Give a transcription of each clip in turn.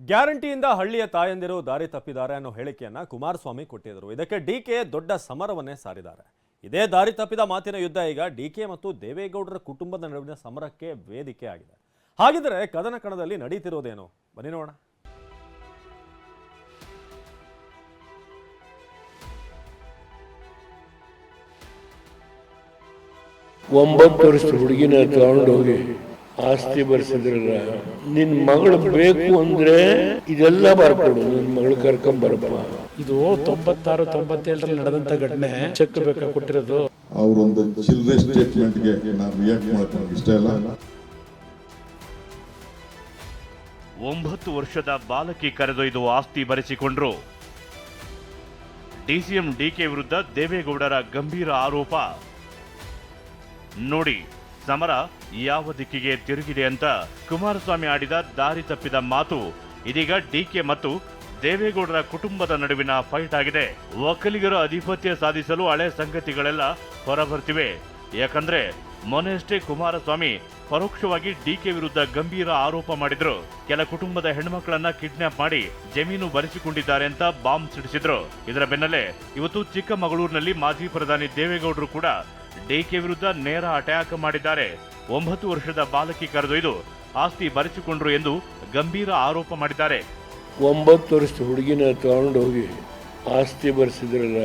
ಗ್ಯಾರಂಟಿಯಿಂದ ಹಳ್ಳಿಯ ತಾಯಂದಿರು ದಾರಿ ತಪ್ಪಿದ್ದಾರೆ ಅನ್ನೋ ಹೇಳಿಕೆಯನ್ನ ಕುಮಾರಸ್ವಾಮಿ ಕೊಟ್ಟಿದ್ದರು. ಇದಕ್ಕೆ ಡಿಕೆ ದೊಡ್ಡ ಸಮರವನ್ನೇ ಸಾರಿದ್ದಾರೆ. ಇದೇ ದಾರಿ ತಪ್ಪಿದ ಮಾತಿನ ಯುದ್ಧ ಈಗ ಡಿಕೆ ಮತ್ತು ದೇವೇಗೌಡರ ಕುಟುಂಬದ ನಡುವಿನ ಸಮರಕ್ಕೆ ವೇದಿಕೆ ಆಗಿದೆ. ಹಾಗಿದ್ರೆ ಕದನ ಕಣದಲ್ಲಿ ನಡೀತಿರೋದೇನು? ಬನ್ನಿ ನೋಡೋಣ. ಒಂಬತ್ತು ವರ್ಷ ಹುಡುಗಿನ ತಗೊಂಡು ಹೋಗಿ ಆಸ್ತಿ ಬರ್ಸಿದ್ರಲ್ಲ ನಿನ್ ಮಗಳು ಬೇಕು ಅಂದ್ರೆ ಇದೆಲ್ಲ ಬರ್ಕೊಡು ನಿನ್ ಮಗಳು ಕರ್ಕೊಂಡ್ ಬರಪ್ಪ ಇದು ತೊಂಬತ್ತಾರು ತೊಂಬತ್ತೇಳರಲ್ಲಿ ನಡೆದಂತ ಘಟನೆ. ಚೆಕ್ ಬೇಕಾ ಕೊಟ್ಟಿರೋದು? ಅವರೊಂದು ಚಿಲ್ಲರೆ ಸ್ಟೇಟ್ಮೆಂಟ್ಗೆ ನಾನು ರಿಯಾಕ್ಟ್ ಮಾಡ್ಕೊಂಡು ಇಷ್ಟ ಇಲ್ಲ. ಒಂಬತ್ತು ವರ್ಷದ ಬಾಲಕಿ ಕರೆದೊಯ್ದು ಆಸ್ತಿ ಬರೆಸಿಕೊಂಡ್ರು. ಡಿಸಿಎಂ ಡಿಕೆ ವಿರುದ್ಧ ದೇವೇಗೌಡರ ಗಂಭೀರ ಆರೋಪ. ನೋಡಿ. ಸಮರ ಯಾವ ದಿಕ್ಕಿಗೆ ತಿರುಗಿದೆ ಅಂತ ಕುಮಾರಸ್ವಾಮಿ ಆಡಿದ ದಾರಿ ತಪ್ಪಿದ ಮಾತು ಇದೀಗ ಡಿಕೆ ಮತ್ತು ದೇವೇಗೌಡರ ಕುಟುಂಬದ ನಡುವಿನ ಫೈಟ್ ಆಗಿದೆ. ಒಕ್ಕಲಿಗರ ಅಧಿಪತ್ಯ ಸಾಧಿಸಲು ಹಳೆ ಸಂಗತಿಗಳೆಲ್ಲ ಹೊರಬರ್ತಿವೆ. ಯಾಕಂದ್ರೆ ಮೊನ್ನೆಯಷ್ಟೇ ಕುಮಾರಸ್ವಾಮಿ ಪರೋಕ್ಷವಾಗಿ ಡಿಕೆ ವಿರುದ್ಧ ಗಂಭೀರ ಆರೋಪ ಮಾಡಿದ್ರು. ಕೆಲ ಕುಟುಂಬದ ಹೆಣ್ಮಕ್ಳನ್ನ ಕಿಡ್ನಾಪ್ ಮಾಡಿ ಜಮೀನು ಬರೆಸಿಕೊಂಡಿದ್ದಾರೆ ಅಂತ ಬಾಂಬ್ ಸಿಡಿಸಿದ್ರು. ಇದರ ಬೆನ್ನಲ್ಲೇ ಇವತ್ತು ಚಿಕ್ಕಮಗಳೂರಿನಲ್ಲಿ ಮಾಜಿ ಪ್ರಧಾನಿ ದೇವೇಗೌಡರು ಕೂಡ ಡಿಕೆ ವಿರುದ್ಧ ನೇರ ಅಟ್ಯಾಕ್ ಮಾಡಿದ್ದಾರೆ. ಒಂಬತ್ತು ವರ್ಷದ ಬಾಲಕಿ ಕರೆದೊಯ್ದು ಆಸ್ತಿ ಬರೆಸಿಕೊಂಡ್ರು ಎಂದು ಗಂಭೀರ ಆರೋಪ ಮಾಡಿದ್ದಾರೆ. ಒಂಬತ್ತು ವರ್ಷದ ಹುಡುಗಿನ ತಗೊಂಡು ಹೋಗಿ ಆಸ್ತಿ ಬರೆಸಿದ್ರಲ್ಲ,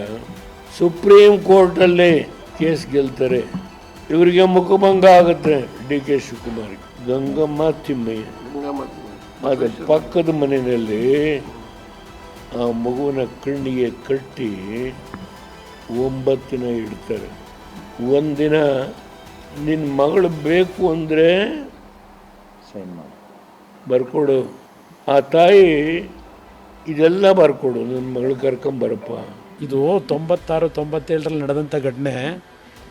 ಸುಪ್ರೀಂ ಕೋರ್ಟಲ್ಲಿ ಕೇಸ್ ಗೆಲ್ತಾರೆ. ಇವರಿಗೆ ಮುಖಭಂಗ ಆಗುತ್ತೆ ಡಿ ಕೆ ಶಿವಕುಮಾರ್. ಗಂಗಮ್ಮ ತಿಮ್ಮಯ್ಯ. ಅದ ಪಕ್ಕದ ಮನೆಯಲ್ಲಿ ಆ ಮಗುವಿನ ಕಣ್ಣಿಗೆ ಕಟ್ಟಿ ಒಂಬತ್ತಿನ ಇಡ್ತಾರೆ. ಒಂದಿನ ನಿನ್ನ ಮಗಳು ಬೇಕು ಅಂದರೆ ಬರ್ಕೊಡು. ಆ ತಾಯಿ ಇದೆಲ್ಲ ಬರ್ಕೊಡು. ನನ್ನ ಮಗಳು ಕರ್ಕೊಂಬರಪ್ಪ ಇದು ತೊಂಬತ್ತಾರು ತೊಂಬತ್ತೇಳರಲ್ಲಿ ನಡೆದಂಥ ಘಟನೆ.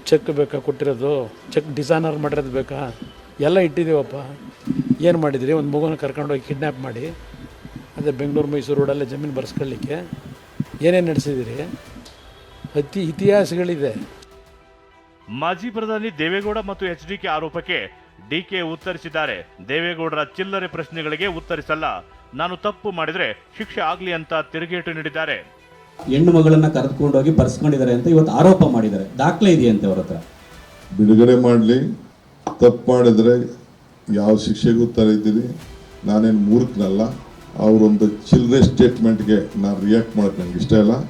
ಚೆಕ್ ಬೇಕಾ ಕೊಟ್ಟಿರೋದು? ಚೆಕ್ ಡಿಸೈನರ್ ಮಾಡಿರೋದು ಬೇಕಾ? ಎಲ್ಲ ಇಟ್ಟಿದ್ದೀವಪ್ಪ. ಏನು ಮಾಡಿದ್ರಿ? ಒಂದು ಮಗುನ ಕರ್ಕೊಂಡೋಗಿ ಕಿಡ್ನ್ಯಾಪ್ ಮಾಡಿ ಅದೇ ಬೆಂಗಳೂರು ಮೈಸೂರು ರೋಡಲ್ಲೇ ಜಮೀನು ಬರ್ಸ್ಕೊಳ್ಳಿಕ್ಕೆ. ಏನೇನು ನಡೆಸಿದಿರಿ? ಅತಿ ಇತಿಹಾಸಗಳಿದೆ. ಮಾಜಿ ಪ್ರಧಾನಿ ದೇವೇಗೌಡ ಮತ್ತು ಎಚ್ಡಿಕೆ ಆರೋಪಕ್ಕೆ ಡಿಕೆ ಉತ್ತರಿಸಿದ್ದಾರೆ. ದೇವೇಗೌಡರ ಚಿಲ್ಲರೆ ಪ್ರಶ್ನೆಗಳಿಗೆ ಉತ್ತರಿಸಲ್ಲ. ನಾನು ತಪ್ಪು ಮಾಡಿದ್ರೆ ಶಿಕ್ಷೆ ಆಗ್ಲಿ ಅಂತ ತಿರುಗೇಟು ನೀಡಿದ್ದಾರೆ. ಹೆಣ್ಣು ಮಗಳನ್ನ ಕರೆದುಕೊಂಡೋಗಿ ಬರ್ಸ್ಕೊಂಡಿದ್ದಾರೆ ಅಂತ ಇವತ್ತು ಆರೋಪ ಮಾಡಿದ್ದಾರೆ. ದಾಖಲೆ ಇದೆಯಂತೆ ಅವರ ಹತ್ರ? ಬಿಡುಗಡೆ ಮಾಡಲಿ. ತಪ್ಪು ಮಾಡಿದ್ರೆ ಯಾವ ಶಿಕ್ಷೆಗೂ ತರೀತೀನಿ ನಾನೇನು ಮೂರ್ಖನಲ್ಲ? ಅವರೊಂದು ಚಿಲ್ಲರೆ ಸ್ಟೇಟ್ಮೆಂಟ್ಗೆ ನಾನು ರಿಯಾಕ್ಟ್ ಮಾಡೋಕೆ ನನಗೆ ಇಷ್ಟ ಇಲ್ಲ.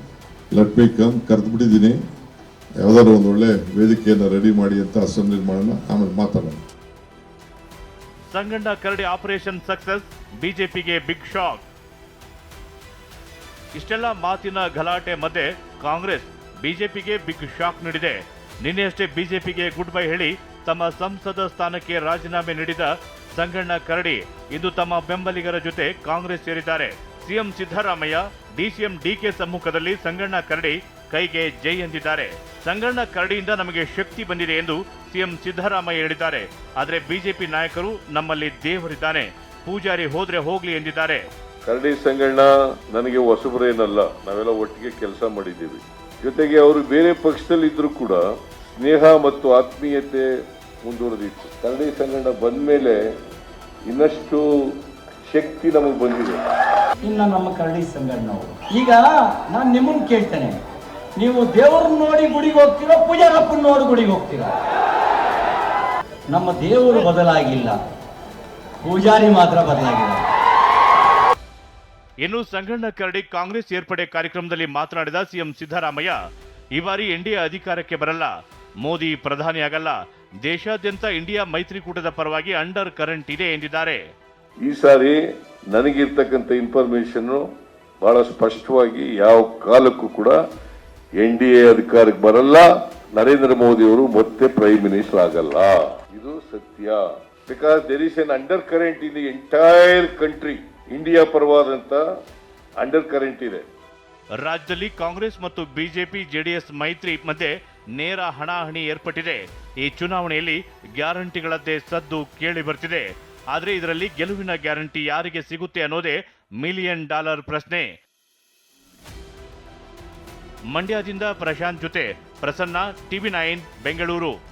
ಲೆಟ್ ಮಿ ಕರೆದು ಕರೆದ್ಬಿಟ್ಟಿದ್ದೀನಿ. ಯಾವ್ದಾದ್ರು ಒಂದು ಒಳ್ಳೆ ವೇದಿಕೆಯನ್ನು ರೆಡಿ ಮಾಡಿ ಅಂತ ಅಸೆಂಬ್ಲಿ ಮಾಡೋಣ ಆಮೇಲೆ ಮಾತಾಡೋಣ. ಸಂಗಣ್ಣ ಕರಡಿ ಆಪರೇಷನ್ ಸಕ್ಸಸ್ ಬಿಜೆಪಿಗೆ ಬಿಗ್ ಶಾಕ್ ಇಷ್ಟೆಲ್ಲ ಮಾತಿನ ಗಲಾಟೆ ಮಧ್ಯೆ ಕಾಂಗ್ರೆಸ್ ಬಿಜೆಪಿಗೆ ಬಿಗ್ ಶಾಕ್ ನೀಡಿದೆ. ನಿನ್ನೆಯಷ್ಟೇ ಬಿಜೆಪಿಗೆ ಗುಡ್ ಬೈ ಹೇಳಿ ತಮ್ಮ ಸಂಸದ ಸ್ಥಾನಕ್ಕೆ ರಾಜೀನಾಮೆ ನೀಡಿದ ಸಂಗಣ್ಣ ಕರಡಿ ಇಂದು ತಮ್ಮ ಬೆಂಬಲಿಗರ ಜೊತೆ ಕಾಂಗ್ರೆಸ್ ಸೇರಿದ್ದಾರೆ. ಸಿಎಂ ಸಿದ್ದರಾಮಯ್ಯ, ಡಿಸಿಎಂ ಡಿಕೆ ಸಮ್ಮುಖದಲ್ಲಿ ಸಂಗಣ್ಣ ಕರಡಿ ಕೈಗೆ ಜೈ ಎಂದಿದ್ದಾರೆ. ಸಂಗಣ್ಣ ಕರಡಿಯಿಂದ ನಮಗೆ ಶಕ್ತಿ ಬಂದಿದೆ ಎಂದು ಸಿಎಂ ಸಿದ್ದರಾಮಯ್ಯ ಹೇಳಿದ್ದಾರೆ. ಆದರೆ ಬಿಜೆಪಿ ನಾಯಕರು ನಮ್ಮಲ್ಲಿ ದೇವರಿದ್ದಾನೆ. ಪೂಜಾರಿ ಹೋದ್ರೆ ಹೋಗ್ಲಿ ಎಂದಿದ್ದಾರೆ. ಕರಡಿ ಸಂಗಣ್ಣ ನನಗೆ ಹೊಸಬರೇನಲ್ಲ. ನಾವೆಲ್ಲ ಒಟ್ಟಿಗೆ ಕೆಲಸ ಮಾಡಿದ್ದೀವಿ. ಜೊತೆಗೆ ಅವರು ಬೇರೆ ಪಕ್ಷದಲ್ಲಿ ಇದ್ರು ಕೂಡ ಸ್ನೇಹ ಮತ್ತು ಆತ್ಮೀಯತೆ ಮುಂದುವರೆದಿತ್ತು. ಕರಡಿ ಸಂಗಣ್ಣ ಬಂದ ಮೇಲೆ ಇನ್ನಷ್ಟು ಶಕ್ತಿ ನಮಗೆ ಬಂದಿದೆ. ಇನ್ನು ನಮ್ಮ ಕರಡಿ ಸಂಗಣ್ಣ ಈಗ ನಾನು ನಿಮ್ಮನ್ನು ಕೇಳ್ತೇನೆ. ನೀವು ದೇವರು ನೋಡಿ ಗುಡಿಗೆ ಹೋಗ್ತೀರೋ ಪೂಜಾರಪ್ಪನ ನೋಡಿ ಗುಡಿಗೆ ಹೋಗ್ತೀರೋ. ನಮ್ಮ ದೇವರು ಬದಲಾಗಿಲ್ಲ. ಪೂಜಾರಿ ಮಾತ್ರ ಬದಲಾಗಿಲ್ಲ ಇನ್ನು ಸಂಗಣ್ಣ ಕರಡಿ ಕಾಂಗ್ರೆಸ್ ಏರ್ಪಡೆ ಕಾರ್ಯಕ್ರಮದಲ್ಲಿ ಮಾತನಾಡಿದ ಸಿಎಂ ಸಿದ್ದರಾಮಯ್ಯ ಈ ಬಾರಿ ಎನ್ಡಿಎ ಅಧಿಕಾರಕ್ಕೆ ಬರಲ್ಲ. ಮೋದಿ ಪ್ರಧಾನಿಯಾಗಲ್ಲ ದೇಶಾದ್ಯಂತ ಇಂಡಿಯಾ ಮೈತ್ರಿಕೂಟದ ಪರವಾಗಿ ಅಂಡರ್ ಕರೆಂಟ್ ಇದೆ ಎಂದಿದ್ದಾರೆ. ಈ ಸಾರಿ ನನಗಿರ್ತಕ್ಕಂಥ ಇನ್ಫಾರ್ಮೇಶನ್ ಬಹಳ ಸ್ಪಷ್ಟವಾಗಿ ಯಾವ ಕಾಲಕ್ಕೂ ಕೂಡ ಎನ್ ಡಿ ಎ ಅಧಿಕಾರಕ್ಕೆ ಬರಲ್ಲ, ನರೇಂದ್ರ ಮೋದಿ ಅವರು ಮತ್ತೆ ಪ್ರೈಮ್ ಮಿನಿಸ್ಟರ್ ಆಗಲ್ಲ. ಇದು ಸತ್ಯ. Because there is an undercurrent in the entire country India ಪರವಾದಂತ undercurrent ಇದೆ. ರಾಜ್ಯದಲ್ಲಿ ಕಾಂಗ್ರೆಸ್ ಮತ್ತು ಬಿಜೆಪಿ, ಜೆಡಿಎಸ್ ಮೈತ್ರಿ ಮಧ್ಯೆ ನೇರ ಹಣಾಹಣಿ ಏರ್ಪಟ್ಟಿದೆ. ಈ ಚುನಾವಣೆಯಲ್ಲಿ ಗ್ಯಾರಂಟಿಗಳದ್ದೇ ಸದ್ದು ಕೇಳಿ ಬರ್ತಿದೆ ಆದರೆ ಇದರಲ್ಲಿ ಗೆಲುವಿನ ಗ್ಯಾರಂಟಿ ಯಾರಿಗೆ ಸಿಗುತ್ತೆ ಅನ್ನೋದೇ ಮಿಲಿಯನ್ ಡಾಲರ್ ಪ್ರಶ್ನೆ. ಮಂಡ್ಯದಿಂದ ಪ್ರಶಾಂತ್ ಜೊತೆ ಪ್ರಸನ್ನ ಟಿವಿ ನೈನ್ ಬೆಂಗಳೂರು.